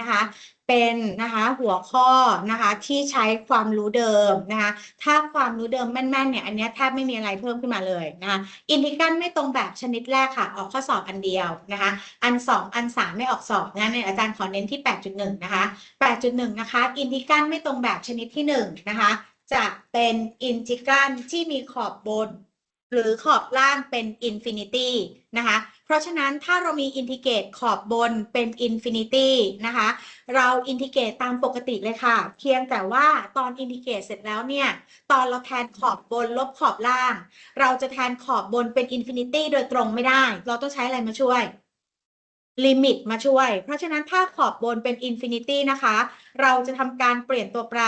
นะคะเป็นนะคะหัวข้อนะคะที่ใช้ความรู้เดิมนะคะถ้าความรู้เดิมแม่นๆเนี่ยอันนี้แทบไม่มีอะไรเพิ่มขึ้นมาเลยนะคะอินทิกรันไม่ตรงแบบชนิดแรกค่ะ ออกข้อสอบอันเดียวนะคะอันสองอันสามไม่ออกสอบงั้นเนี่ยอาจารย์ขอเน้นที่ 8.1 นะคะ 8.1 นะคะอินทิกรันไม่ตรงแบบชนิดที่1นะคะจะเป็นอินทิกรันที่มีขอบบน หรือขอบล่างเป็นอินฟินิตี้นะคะ เพราะฉะนั้นถ้าเรามีอินทิเกรตขอบบนเป็นอินฟินิตี้นะคะ เราอินทิเกรตตามปกติเลยค่ะ เพียงแต่ว่าตอนอินทิเกรตเสร็จแล้วเนี่ย ตอนเราแทนขอบบนลบขอบล่าง เราจะแทนขอบบนเป็นอินฟินิตี้โดยตรงไม่ได้ เราต้องใช้อะไรมาช่วยลิมิตมาช่วย เพราะฉะนั้นถ้าขอบบนเป็นอินฟินิตี้นะคะ เราจะทำการเปลี่ยนตัวแปร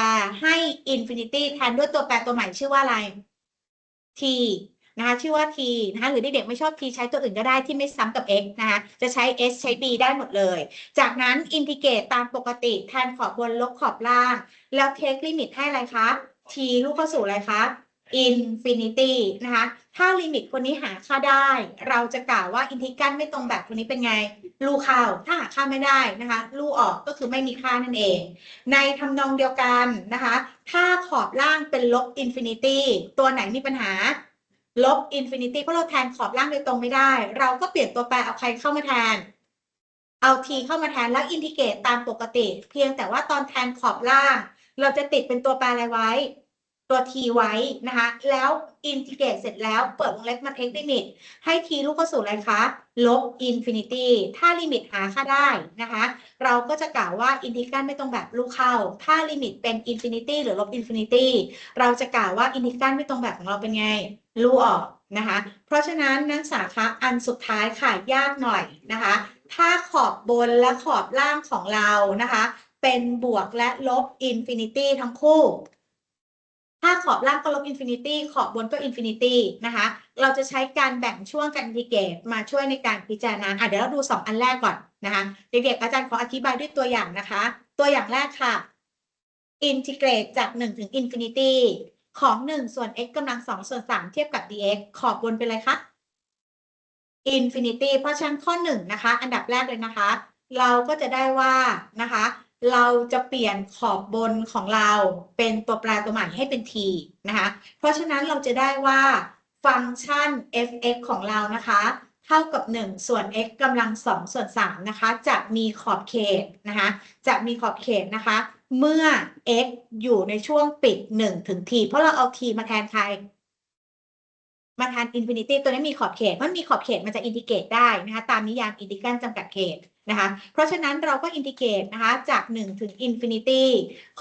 ให้อินฟินิตี้แทนด้วยตัวแปรตัวใหม่ชื่อว่าอะไร t นะคะชื่อว่า t นะคะหรือเด็กๆไม่ชอบ t ใช้ตัวอื่นก็ได้ที่ไม่ซ้ำกับ x นะคะจะใช้ s ใช้ b ได้หมดเลย จากนั้นอินทิเกรตตามปกติแทนขอบบนลบขอบล่าง แล้วเทคลิมิตให้อะไรคะ t ลูกเข้าสู่อะไรคะ infinity นะคะ ถ้าลิมิตคนนี้หาค่าได้ เราจะกล่าวว่าอินทิกรันไม่ตรงแบบคนนี้เป็นไง ลูเข้า ถ้าหาค่าไม่ได้นะคะ ลูออกก็คือไม่มีค่านั่นเอง ในทำนองเดียวกันนะคะ ถ้าขอบล่างเป็นลบอินฟินิตี้ตัวไหนมีปัญหา ลบอินฟินิตี้เพราะเราแทนขอบล่างโดยตรงไม่ได้ เราก็เปลี่ยนตัวแปรเอาใครเข้ามาแทน เอา t เข้ามาแทนแล้วอินทิเกรตตามปกติ เพียงแต่ว่าตอนแทนขอบล่าง เราจะติดเป็นตัวแปรอะไรไว้ ตัว t ไว้นะคะ แล้วอินทิเกรตเสร็จแล้วเปิดวงเล็บมาเทคลิมิต ให้ t ลูกเข้าสู่อะไรคะลบอินฟินิตี้ถ้าลิมิตหาค่าได้นะคะ เราก็จะกล่าวว่าอินทิกรันไม่ตรงแบบลูกเข้า ถ้าลิมิตเป็นอินฟินิตี้หรือลบอินฟินิตี้เราจะกล่าวว่าอินทิกรันไม่ตรงแบบของเราเป็นไง ลูออกนะคะ เพราะฉะนั้นนักศึกษาคะอันสุดท้ายค่ะยากหน่อยนะคะ ถ้าขอบบนและขอบล่างของเรานะคะ เป็นบวกและลบอินฟินิตี้ทั้งคู่ ถ้าขอบล่างก็ลบอินฟินิตี้ขอบบนก็อินฟินิตี้นะคะ เราจะใช้การแบ่งช่วงกันอินทิเกรตมาช่วยในการพิจารณาอะเดี๋ยวเราดูสองอันแรกก่อนนะคะ เด็กๆอาจารย์ขออธิบายด้วยตัวอย่างนะคะ ตัวอย่างแรกค่ะอินทิเกรตจาก 1 ถึงอินฟินิตี้ ของ 1 ส่วน x กำลัง 2 ส่วน 3 เทียบกับ dx ขอบบนเป็นอะไรคะ infinity เพราะฉะนั้นข้อ 1 นะคะ อันดับแรกเลยนะคะ เราก็จะได้ว่านะคะ เราจะเปลี่ยนขอบบนของเราเป็นตัวแปรตัวใหม่ให้เป็น t นะคะ เพราะฉะนั้นเราจะได้ว่าฟังก์ชัน f(x) ของเรานะคะ เท่ากับ 1 ส่วน x กำลัง 2 ส่วน 3 นะคะ จะมีขอบเขตนะคะ จะมีขอบเขตนะคะ เมื่อ x อยู่ในช่วงปิด 1 ถึง t เพราะเราเอา t มาแทนใคร มาแทนอินฟินิตี้ตัวนี้มีขอบเขต มันมีขอบเขตมันจะอินทิเกรตได้นะคะ ตามนิยามอินทิกรันจำกัดเขตนะคะ เพราะฉะนั้นเราก็อินทิเกรตนะคะจาก 1 ถึงอินฟินิตี้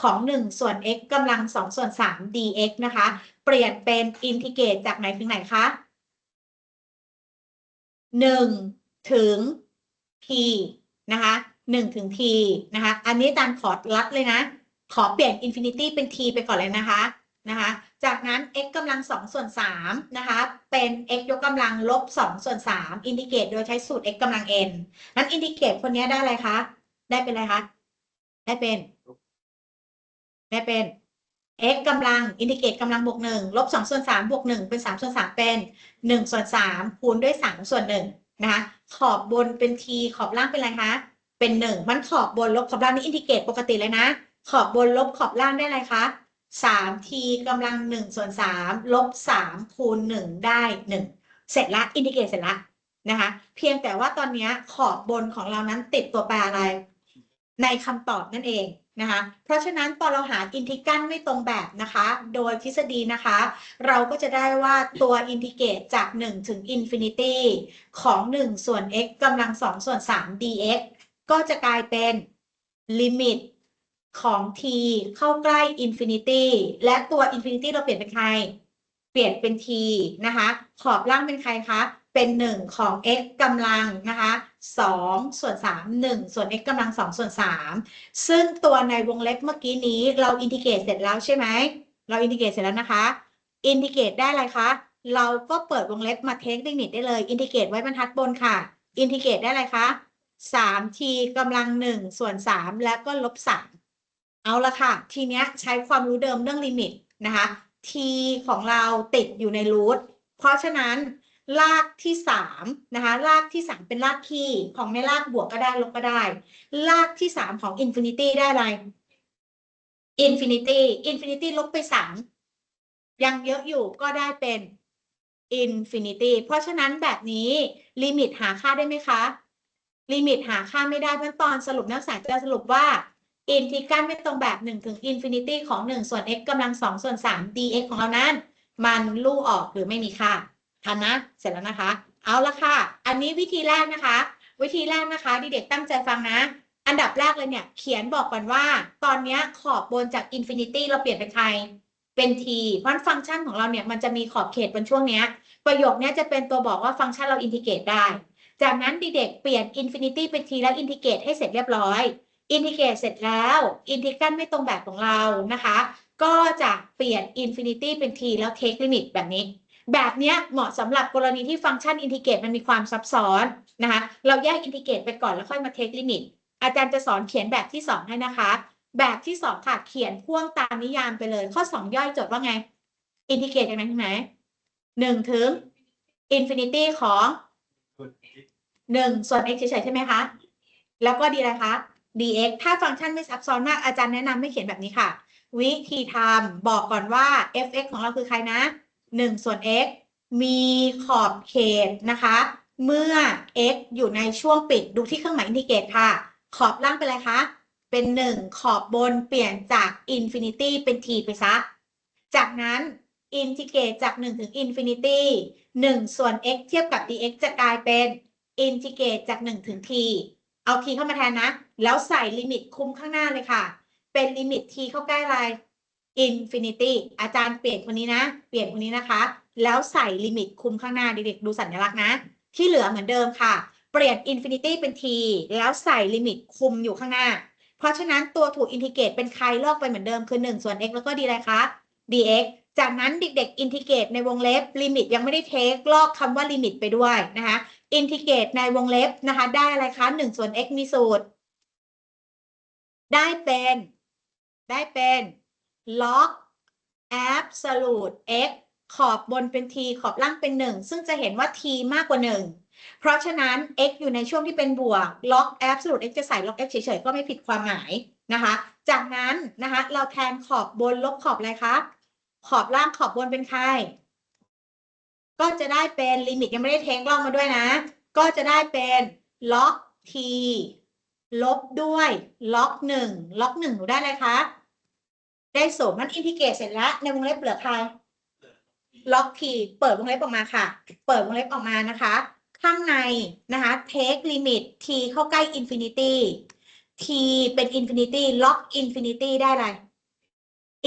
ของ 1 ส่วน x กำลัง 2 ส่วน 3 dx นะคะ เปลี่ยนเป็นอินทิเกรตจากไหนถึงไหนคะ 1 ถึง t นะคะ1ถึง t นะคะ อันนี้อาจารย์ขอรัดเลยนะ ขอเปลี่ยนอินฟินิตี้เป็น t ไปก่อนเลยนะคะนะคะ จากนั้น x กำลัง 2 ส่วน3นะคะ เป็น x ยกกำลังลบ 2 ส่วน 3 อินทิเกรตโดยใช้สูตร x กำลัง n นั้นอินทิเกรตคนนี้ได้อะไรคะ ได้เป็นอะไรคะ ได้เป็น ได้เป็น x กำลังอินทิเกรตกำลังบวก1ลบ2ส่วน3บวก1เป็น3ส่วน3เป็น1ส่วน3คูณด้วย3ส่วน1นะคะขอบบนเป็น t ขอบล่างเป็นอะไรคะเป็น1มันขอบบนลบขอบล่างนี่อินทิเกรตปกติเลยนะ ขอบบนลบขอบล่างได้อะไรคะ 3t กำลัง1ส่วน3ลบ3คูณ1ได้1เสร็จละอินทิเกรตเสร็จละนะคะเพียงแต่ว่าตอนนี้ขอบบนของเรานั้นติดตัวแปรอะไร ในคำตอบนั่นเอง นะคะ เพราะฉะนั้นตอนเราหาอินทิกรันไม่ตรงแบบนะคะ โดยทฤษฎีนะคะ เราก็จะได้ว่าตัวอินทิเกรตจาก 1 ถึงอินฟินิตี้ของ 1 ส่วน x กำลัง 2 ส่วน 3 dx ก็จะกลายเป็นลิมิตของ t เข้าใกล้อินฟินิตี้และตัวอินฟินิตี้เราเปลี่ยนเป็นใคร เปลี่ยนเป็น t นะคะ ขอบล่างเป็นใครคะ เป็น1ของ x กำลังนะคะ2ส่วน3 1ส่วน x กำลัง2ส่วน3ซึ่งตัวในวงเล็บเมื่อกี้นี้เราอินทิเกรตเสร็จแล้วใช่ไหม เราอินทิเกรตเสร็จแล้วนะคะ อินทิเกรตได้อะไรคะ เราก็เปิดวงเล็บมาเทคลิมิตได้เลย อินทิเกรตไว้บรรทัดบนค่ะ อินทิเกรตได้อะไรคะ 3t กำลัง1ส่วน3แล้วก็ลบ3เอาละค่ะ ทีเนี้ยใช้ความรู้เดิมเรื่องลิมิตนะคะ t ของเราติดอยู่ในรูทเพราะฉะนั้น รากที่สามนะคะรากที่สามเป็นรากคี่ของไม่รากบวกก็ได้ลบก็ได้ รากที่สามของอินฟินิตี้ได้อะไรอินฟินิตี้อินฟินิตี้ลบไปสามยังเยอะอยู่ก็ได้เป็นอินฟินิตี้เพราะฉะนั้นแบบนี้ลิมิตหาค่าได้ไหมคะลิมิตหาค่าไม่ได้เพราะตอนสรุปนักศึกษาจะสรุปว่าอินทิกรัลไม่ตรงแบบหนึ่งถึงอินฟินิตี้ของหนึ่งส่วน x กำลังสองส่วนสาม dx ของเรานั้น มันลู่ออกหรือไม่มีค่า ทันนะ เสร็จแล้วนะคะ เอาละค่ะ อันนี้วิธีแรกนะคะ วิธีแรกนะคะเด็กๆตั้งใจฟังนะ อันดับแรกเลยเนี่ย เขียนบอกก่อนว่า ตอนนี้ขอบบนจากอินฟินิตี้เราเปลี่ยนเป็นใคร เป็น t เพราะฉะนั้นฟังก์ชันของเราเนี่ยมันจะมีขอบเขตบนช่วงเนี้ย ประโยคเนี้ยจะเป็นตัวบอกว่าฟังก์ชันเราอินทิเกรตได้ จากนั้นเด็กๆเปลี่ยนอินฟินิตี้เป็น t แล้วอินทิเกรตให้เสร็จเรียบร้อย อินทิเกรตเสร็จแล้วอินทิกรัลไม่ตรงแบบของเรานะคะ ก็จะเปลี่ยนอินฟินิตี้เป็น t แล้วเทคลิมิตแบบนี้ แบบนี้เหมาะสำหรับกรณีที่ฟังก์ชันอินทิเกรตมันมีความซับซ้อนนะคะเราแยกอินทิเกรตไปก่อนแล้วค่อยมาเทคลิมิตอาจารย์จะสอนเขียนแบบที่สองให้นะคะ แบบที่สองค่ะเขียนพ่วงตามนิยามไปเลย ข้อสองย่อยจดว่าไงอินทิเกรตจากไหนถึงไหนหนึ่งถึงอินฟินิตี้ของหนึ่งส่วน x เฉยๆใช่ไหมคะ แล้วก็ดีอะไรคะ dx ถ้าฟังก์ชันไม่ซับซ้อนมากอาจารย์แนะนำให้เขียนแบบนี้ค่ะ วิธีทำบอกก่อนว่า f(x) ของเราคือใครนะ 1 ส่วน x มีขอบเขตนะคะ เมื่อ x อยู่ในช่วงปิดดูที่เครื่องหมายอินทิเกรตค่ะ ขอบล่างเป็นอะไรคะ เป็น 1 ขอบบนเปลี่ยนจากอินฟินิตี้เป็น t ไปซะ จากนั้นอินทิเกรตจาก 1 ถึงอินฟินิตี้1ส่วน x เทียบกับ dx จะกลายเป็นอินทิเกรตจาก 1 ถึง t เอา t เข้ามาแทนนะ แล้วใส่ลิมิตคุ้มข้างหน้าเลยค่ะ เป็นลิมิต t เข้าใกล้อะไร infinity อาจารย์เปลี่ยนคนนี้นะ เปลี่ยนคนนี้นะคะ แล้วใส่ลิมิตคุมข้างหน้าเด็กๆดูสัญลักษณ์นะ ที่เหลือเหมือนเดิมค่ะ เปลี่ยน infinity เป็น t แล้วใส่ลิมิตคุมอยู่ข้างหน้า เพราะฉะนั้นตัวถูกอินทิเกรตเป็นใครลอกไปเหมือนเดิมคือ 1 ส่วน x แล้วก็ดีอะไรคะ dx จากนั้นเด็กๆอินทิเกรตในวงเล็บลิมิตยังไม่ได้เทคลอกคำว่าลิมิตไปด้วยนะคะอินทิเกรตในวงเล็บนะคะ ได้อะไรคะ1ส่วน x มีสูตร ได้เป็น ได้เป็น log absolute x ขอบบนเป็น t ขอบล่างเป็น 1 ซึ่งจะเห็นว่า t มากกว่า 1 เพราะฉะนั้น x อยู่ในช่วงที่เป็นบวก log absolute x จะใส่ log x เฉยๆ ก็ไม่ผิดความหมายนะคะ จากนั้นนะคะเราแทนขอบบนลบขอบอะไรคะ ขอบล่างขอบบนเป็นใคร ก็จะได้เป็นลิมิตยังไม่ได้เทคลอกมาด้วยนะ ก็จะได้เป็น log t ลบด้วย log 1 log 1หนูได้อะไรคะ ได้ศูนย์มันอินทิเกรตเสร็จแล้ว ในวงเล็บเหลือใครล็อกทีเปิดวงเล็บออกมาค่ะ เปิดวงเล็บออกมานะคะ ข้างในนะคะ take limit t เข้าใกล้ infinity t เป็น infinity ล็อก infinity ได้อะไร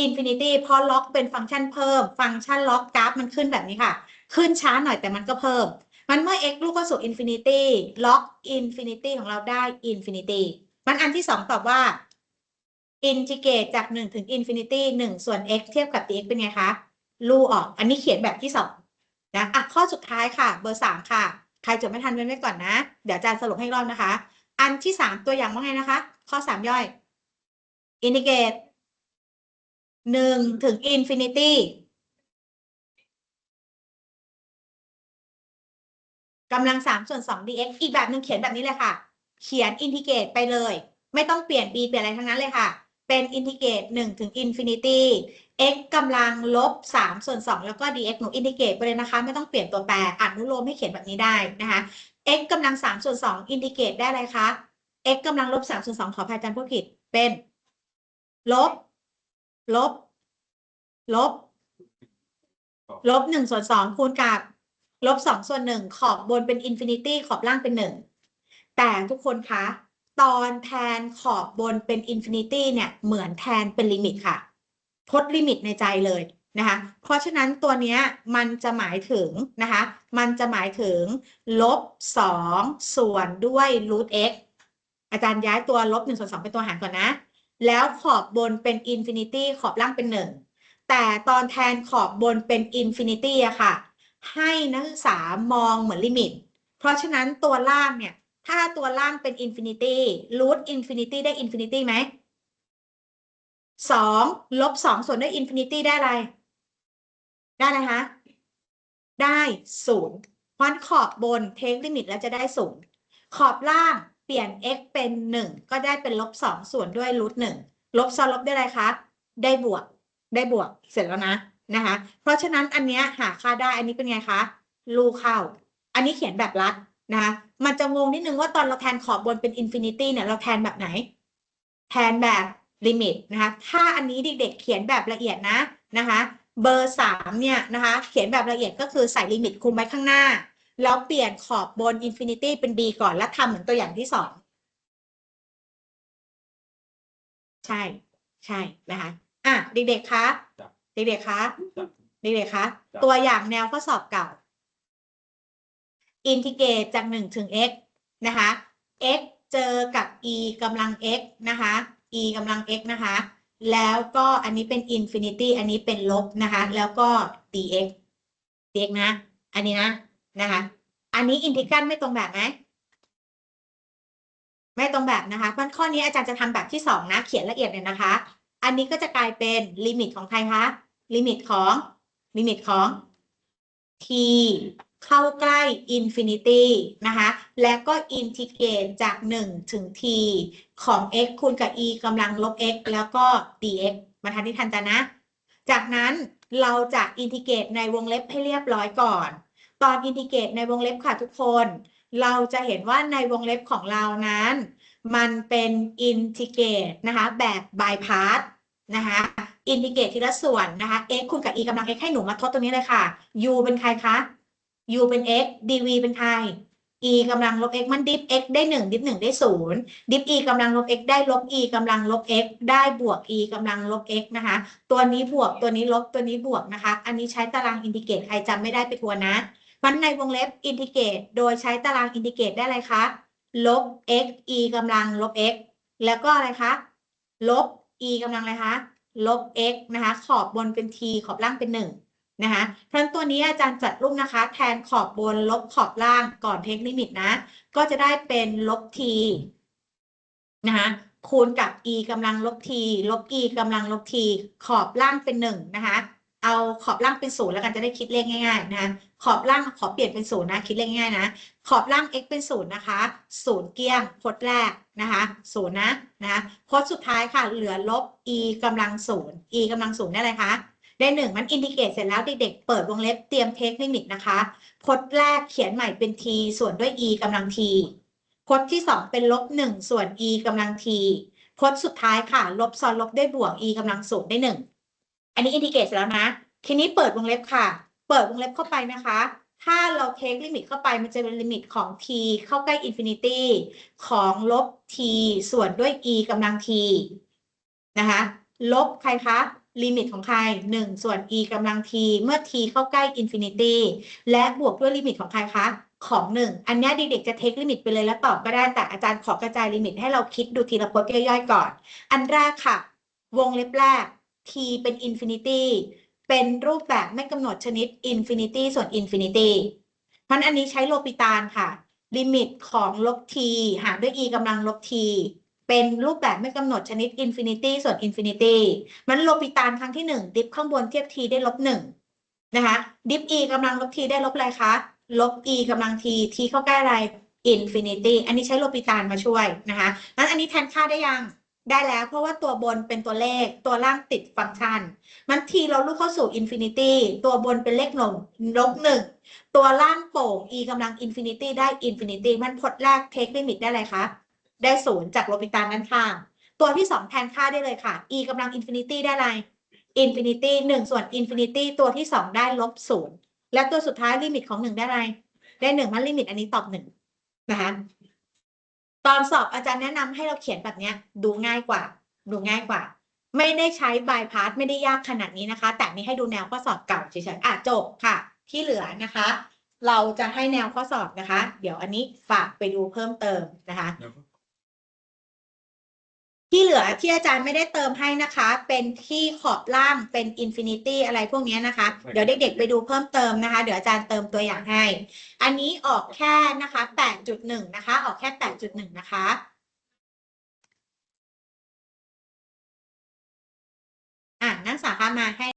infinity เพราะล็อกเป็นฟังก์ชันเพิ่ม ฟังก์ชันล็อกกราฟมันขึ้นแบบนี้ค่ะ ขึ้นช้าหน่อยแต่มันก็เพิ่ม มันเมื่อ x ลูกเข้าสู่ infinity ล็อก infinity ของเราได้ infinity มันอันที่สองตอบว่า อินทิเกรตจาก 1 ถึง infinity 1ส่วน x เทียบกับ dx เป็นไงคะลูออก อันนี้เขียนแบบที่สองนะ อะ ข้อสุดท้ายค่ะ เบอร์สามค่ะ ใครจดไม่ทันเว้นไว้ก่อนนะ เดี๋ยวอาจารย์สรุปให้รอบนะคะ อันที่สามตัวอย่างว่าไงนะคะ ข้อสามย่อยอินทิเกรตหนึ่งถึง infinity กำลังสามส่วนสอง dx อีกแบบหนึ่งเขียนแบบนี้เลยค่ะ เขียนอินทิเกรตไปเลย ไม่ต้องเปลี่ยน b เปลี่ยนอะไรทั้งนั้นเลยค่ะ เป็นอินทิเกรตหนึ่งถึง infinity x กำลังลบสามส่วนสองแล้วก็ dx หนูอินทิเกรตไปเลยนะคะ ไม่ต้องเปลี่ยนตัวแปรอนุโลมให้เขียนแบบนี้ได้นะคะ x กำลังสามส่วนสองอินทิเกรตได้อะไรคะ x กำลังลบสามส่วนสองขอพายอาจารย์พูดผิดเป็น ลบ ลบ ลบ ลบหนึ่งส่วนสองคูณกับ ลบสองส่วนหนึ่งขอบบนเป็นอินฟินิตี้ขอบล่างเป็นหนึ่งแต่ทุกคนคะ ตอนแทนขอบบนเป็นอินฟินิตี้เนี่ยเหมือนแทนเป็นลิมิตค่ะ ทดลิมิตในใจเลยนะคะ เพราะฉะนั้นตัวเนี้ยมันจะหมายถึงนะคะ มันจะหมายถึงลบสองส่วนด้วยรูท x อาจารย์ย้ายตัวลบหนึ่งส่วนสองเป็นตัวหารก่อนนะ แล้วขอบบนเป็นอินฟินิตี้ขอบล่างเป็นหนึ่งแต่ตอนแทนขอบบนเป็นอินฟินิตี้อะค่ะ ให้นักศึกษามองเหมือนลิมิต เพราะฉะนั้นตัวล่างเนี่ย ถ้าตัวล่างเป็นอินฟินิตี้รูทอินฟินิตี้ได้อินฟินิตี้ไหมสองลบสองส่วนด้วยอินฟินิตี้ได้อะไร ได้อะไรคะ ได้ศูนย์เพราะฉะนั้นขอบบนเทคลิมิตแล้วจะได้ศูนย์ขอบล่างเปลี่ยน x เป็นหนึ่งก็ได้เป็นลบสองส่วนด้วยรูทหนึ่งลบซ้อนลบได้อะไรคะ ได้บวก ได้บวก เสร็จแล้วนะ นะคะ เพราะฉะนั้นอันเนี้ยหาค่าได้ อันนี้เป็นไงคะ รูเข้า อันนี้เขียนแบบรัด นะคะมันจะงงนิดนึงว่าตอนเราแทนขอบบนเป็นอินฟินิตี้เนี่ยเราแทนแบบไหน แทนแบบลิมิตนะคะถ้าอันนี้เด็กๆเขียนแบบละเอียดนะนะคะเบอร์สามเนี่ยนะคะเขียนแบบละเอียดก็คือใส่ลิมิตคุมไว้ข้างหน้า แล้วเปลี่ยนขอบบนอินฟินิตี้เป็น b ก่อนแล้วทำเหมือนตัวอย่างที่สองใช่ใช่นะคะอะเด็กๆคะครับเด็กๆคะครับเด็กๆคะครับตัวอย่างแนวข้อสอบเก่า อินทิเกรตจากหนึ่งถึง x นะคะ x เจอกับ e กำลัง x นะคะ e กำลัง x นะคะ แล้วก็อันนี้เป็นอินฟินิตี้อันนี้เป็นลบนะคะ แล้วก็ dx dx นะ อันนี้นะนะคะ อันนี้อินทิกรัลไม่ตรงแบบไหมไม่ตรงแบบนะคะเพราะข้อนี้อาจารย์จะทำแบบที่สองนะ เขียนละเอียดเลยนะคะ อันนี้ก็จะกลายเป็นลิมิตของใครคะ ลิมิตของ ลิมิตของ t เข้าใกล้อินฟินิตี้นะคะแล้วก็อินทิเกรตจาก 1 ถึง t ของ x คูณกับ e กำลังลบ x แล้วก็ dx มาทันที่ทันจะนะ จากนั้นเราจะอินทิเกรตในวงเล็บให้เรียบร้อยก่อน ตอนอินทิเกรตในวงเล็บค่ะทุกคน เราจะเห็นว่าในวงเล็บของเรานั้น มันเป็นอินทิเกรตนะคะแบบบายพาสนะคะอินทิเกรตทีละส่วนนะคะ x คูณกับ e กำลัง x ให้หนูมาทดตรงนี้เลยค่ะ u เป็นใครคะ u เป็น x dv เป็นใคร e กำลังลบ x มันดิฟ x ได้หนึ่งดิฟหนึ่งได้ศูนย์ดิฟ e กำลังลบ x ได้ลบ e กำลังลบ x ได้บวก e กำลังลบ x นะคะ ตัวนี้บวกตัวนี้ลบตัวนี้บวกนะคะ อันนี้ใช้ตารางอินทิเกรตใครจำไม่ได้ไปทวนนะมันในวงเล็บอินทิเกรตโดยใช้ตารางอินทิเกรตได้อะไรคะลบ x e กำลังลบ x แล้วก็อะไรคะลบ e กำลังอะไรคะลบ x นะคะ ขอบบนเป็น t ขอบล่างเป็นห นะคะเพราะนตัวนี้อาจารย์จัดรูปนะคะ แทนขอบบนลบขอบล่างก่อนเทคลิมิตนะ ก็จะได้เป็นลบ t นะคะคูณกับ e กำลังลบ t ลบ e กำลังลบ t ขอบล่างเป็นหนึ่งนะคะเอาขอบล่างเป็นศูนย์แล้วกันจะได้คิดเลขง่ายๆนะคะขอบล่างขอเปลี่ยนเป็นศูนย์นะคิดเลขง่ายๆนะขอบล่าง x เป็นศูนย์นะคะศูนย์เกี้ยงพจน์แรกนะคะศูนย์นะนะพจน์สุดท้ายค่ะเหลือลบ e กำลังศูนย์ e กำลังศูนย์ได้อะไรคะ ได้หนึ่งมันอินทิเกรตเสร็จแล้วเด็กๆเปิดวงเล็บเตรียมเทคลิมิตนะคะ พจน์แรกเขียนใหม่เป็น t ส่วนด้วย e กำลัง t พจน์ที่สองเป็นลบหนึ่งส่วน e กำลัง t พจน์สุดท้ายค่ะ ลบซ้อนลบได้บวก e กำลังศูนย์ได้หนึ่งอันนี้อินทิเกรตเสร็จแล้วนะ ทีนี้เปิดวงเล็บค่ะ เปิดวงเล็บเข้าไปนะคะ ถ้าเราเทคลิมิตเข้าไปมันจะเป็นลิมิตของ t เข้าใกล้อินฟินิตี้ของลบ t ส่วนด้วย e กำลัง t นะคะ ลบใครคะ ลิมิตของใคร 1 ส่วน e กำลัง t เมื่อ t เข้าใกล้อินฟินิตี้และบวกด้วยลิมิตของใครคะ ของ 1 อันนี้เด็กๆจะเทคลิมิตไปเลยแล้วตอบก็ได้ แต่อาจารย์ขอกระจายลิมิตให้เราคิดดูทีละพจน์ย่อยๆก่อน อันแรกค่ะ วงเล็บแรก t เป็นอินฟินิตี้เป็นรูปแบบไม่กำหนดชนิด infinity ส่วน infinity เพราะนั่นอันนี้ใช้โลปิตานค่ะ ลิมิตของลบ t หารด้วย e กำลังลบ t เป็นรูปแบบไม่กำหนดชนิด infinity ส่วน infinity มันโลปิตานครั้งที่หนึ่งดิฟข้างบนเทียบ t ได้ลบหนึ่งนะคะดิฟ e กำลังลบ t ได้ลบอะไรคะ ลบ e กำลัง t t เข้าใกล้อะไร infinity อันนี้ใช้โลปิตานมาช่วยนะคะนั้นอันนี้แทนค่าได้ยังได้แล้ว เพราะว่าตัวบนเป็นตัวเลขตัวล่างติดฟังก์ชัน มันทีเราลูกเข้าสู่อินฟินิตี้ตัวบนเป็นเลขลงลบหนึ่งตัวล่างโป่ง e กำลังอินฟินิตี้ได้อินฟินิตี้มันพจน์แรกเทคลิมิตได้อะไรคะ ได้ศูนย์จากโลปิตานด้านข้าง ตัวที่สองแทนค่าได้เลยค่ะ e กำลังอินฟินิตี้ได้อะไรอินฟินิตี้หนึ่งส่วนอินฟินิตี้ตัวที่สองได้ลบศูนย์และตัวสุดท้ายลิมิตของหนึ่งได้อะไร ได้หนึ่งมันลิมิตอันนี้ตอบหนึ่งนะคะตอนสอบอาจารย์แนะนำให้เราเขียนแบบเนี้ยดูง่ายกว่า ดูง่ายกว่า ไม่ได้ใช้บายพาสไม่ได้ยากขนาดนี้นะคะ แต่นี่ให้ดูแนวข้อสอบเก่าเฉยๆอะจบค่ะ ที่เหลือนะคะ เราจะให้แนวข้อสอบนะคะ เดี๋ยวอันนี้ฝากไปดูเพิ่มเติมนะคะ ที่เหลือที่อาจารย์ไม่ได้เติมให้นะคะ เป็นที่ขอบล่างเป็นอินฟินิตี้อะไรพวกเนี้ยนะคะ เดี๋ยวเด็กๆไปดูเพิ่มเติมนะคะ เดี๋ยวอาจารย์เติมตัวอย่างให้ อันนี้ออกแค่นะคะ 8.1 นะคะ ออกแค่ 8.1 นะคะอะนักศึกษาคะมาให้